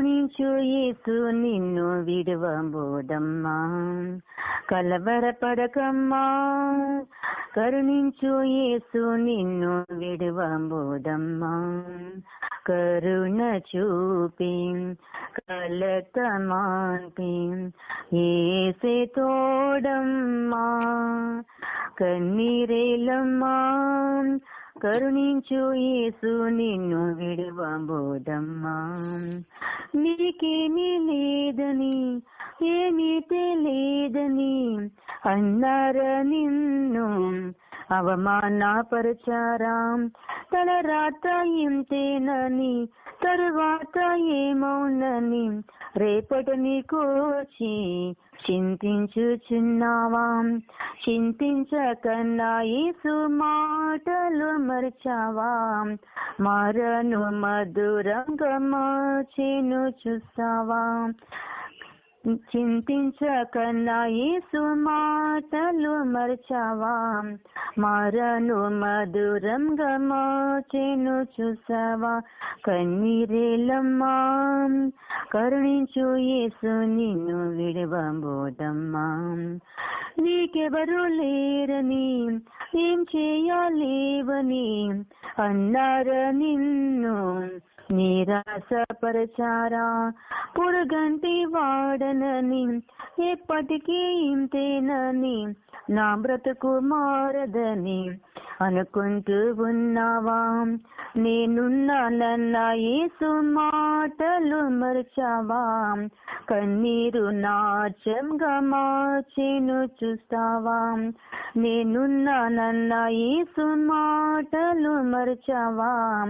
కరుణించు యేసు నిన్ను విడువబోదమ్మా కలవరపడకమ్మా. కరుణించు యేసు నిన్ను విడువబోదమ్మా కరుణ చూపి కలత ఏసే తోడమ్మా. కన్నీరేలమ్మా. కరుణించు యేసు నిన్ను విడువబోదమ్మా నీకేమీ లేదని ఏమీ తెలియదని అన్నారా నిన్ను. అవమానపరచారా తన రాత ఇంతేనని తరువాత ఏమౌనని? రేపటి నీకోచి చింతించుచున్నావా చింతించకన్నా యేసు మాటలు మరచావా? మరను మధురంగా మార్చేను చూస్తావా? చింతించకన్నా యేసు మాటలు మరచావా. మరను మధురంగా మార్చేను చూసావా. కన్నీరేలమ్మా కరుణించు యేసు నిన్ను విడవబోదమ్మా నీకెవరు లేరని ఏం చేయాలేవని అన్నారా నిన్ను. నిరాశపరచారా పురుగంటి వాడనని ఎప్పటికీ ఇంతేనని నా బ్రతుకు మారదని అనుకుంటూ ఉన్నావా నేనున్నానన్న యేసు మాటలు మరచావా? కన్నీరు నాచంగా మార్చేను చూస్తావా? నేనున్నానన్న యేసు మాటలు మరచావా?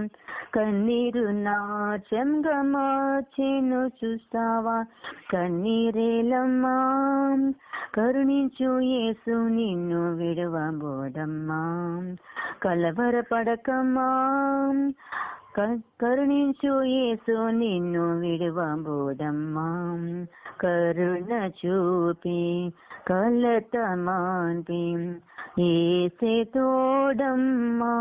కన్నీరు నాచంగా మార్చేను చూస్తావా? కన్నీరేలమ్మా కరుణించు యేసు నిన్ను విడవబోదమ్మా. కలవరపడకమ్మా క- కరుణించు యేసు నిన్ను విడవబోదమ్మా. కరుణ చూపి కలత మాన్పి ఏసే తోడమ్మా.